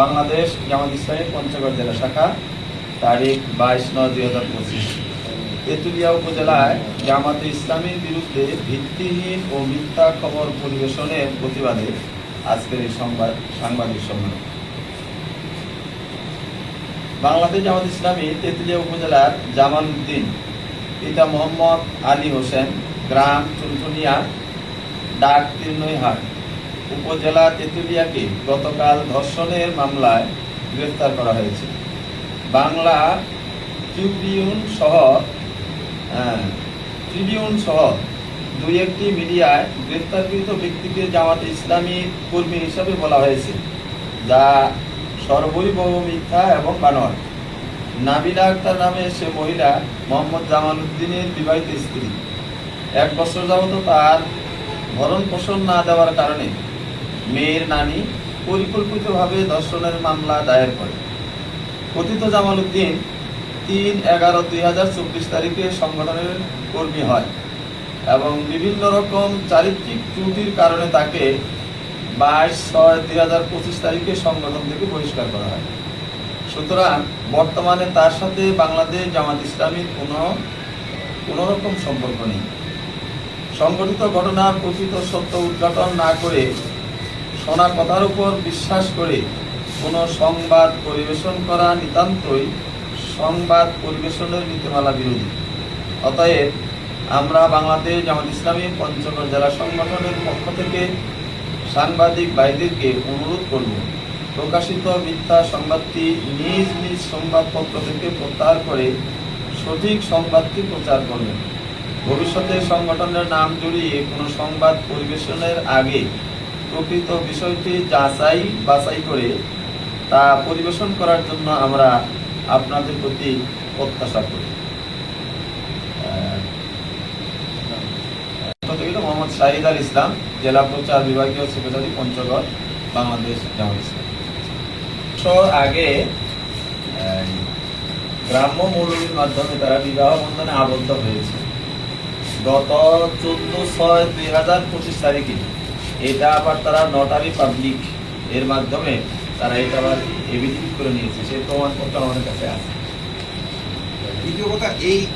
বাংলাদেশ জামাত ইসলামী পঞ্চগড় জেলা শাখা, তারিখ বাইশ নয় দুই হাজার পঁচিশ। তেঁতুলিয়া উপজেলায় জামাতে ইসলামীর বিরুদ্ধে ভিত্তিহীন ও মিথ্যা খবর পরিবেশনের প্রতিবাদে আজকের এই সংবাদ, সাংবাদিক সম্মেলন। বাংলাদেশ জামাত ইসলামী তেঁতুলিয়া উপজেলার জামাল উদ্দিন পিতা মোহাম্মদ আলী হোসেন, গ্রাম চুনচুনিয়া, ডাক তিরনইহাট উপজেলা তেঁতুলিয়াকে গতকাল ধর্ষণের মামলায় গ্রেফতার করা হয়েছে। বাংলা ট্রিবিউন সহ ট্রিবিউন সহ দুই একটি মিডিয়ায় গ্রেফতারকৃত ব্যক্তিকে জামাত ইসলামী কর্মী হিসাবে বলা হয়েছে, যা সর্বৈবহ মিথ্যা এবং বানোয়ার নাবিলা আক্তার নামে সে মহিলা মোহাম্মদ জামাল উদ্দিনের বিবাহিত স্ত্রী। এক বছর যাবত তার ভরণ পোষণ না দেওয়ার কারণে মেয়ের নানি পরিকল্পিতভাবে ধর্ষণের মামলা দায়ের করে। কথিত জামাল উদ্দিন তিন এগারো দুই হাজার চব্বিশ তারিখে সংগঠনের কর্মী হয় এবং বিভিন্ন রকম চারিত্রিক ত্রুটির কারণে তাকে বাইশ ছয় দুই হাজার পঁচিশ তারিখে সংগঠন থেকে বহিষ্কার করা হয়। সুতরাং বর্তমানে তার সাথে বাংলাদেশ জামাত ইসলামীর কোনো কোনো রকম সম্পর্ক নেই। সংগঠিত ঘটনার প্রকৃত সত্য উদ্ঘাটন না করে শোনা কথার উপর বিশ্বাস করে কোনো সংবাদ পরিবেশন করা নিতান্তই সংবাদ পরিবেশনের নীতিমালা বিরোধী। অতএব আমরা বাংলাদেশ জামাত ইসলামী পঞ্চগড় জেলা সংগঠনের পক্ষ থেকে সাংবাদিক ভাইদেরকে অনুরোধ করব, প্রকাশিত মিথ্যা সংবাদটি নিজ নিজ সংবাদপত্র থেকে প্রত্যাহার করে সঠিক সংবাদটি প্রচার করবেন। ভবিষ্যতে সংগঠনের নাম জড়িয়ে কোনো সংবাদ পরিবেশনের আগে প্রকৃত বিষয়টি যাচাই, বাছাই করে তা পরিবেশন করার জন্য আমরা আপনাদের প্রতি প্রত্যাশা করি। মোহাম্মদ শাহিদ আল ইসলাম, জেলা প্রচার বিভাগীয় সেক্রেটারি, পঞ্চগড়, বাংলাদেশ জামাত ইসলাম। আগে গ্রাম্য মৌলবীর মাধ্যমে তারা বিবাহ বন্ধনে আবদ্ধ হয়েছে। গত চোদ্দ ছয় দুই হাজার পঁচিশ তারিখে এটা আবার তারা নটারি পাবলিক এর মাধ্যমে তারা এটা আবার এভিডেন্ট করে নিয়েছে। সেই প্রমাণপত্র আমাদের কাছে আছে। দ্বিতীয় কথা, এই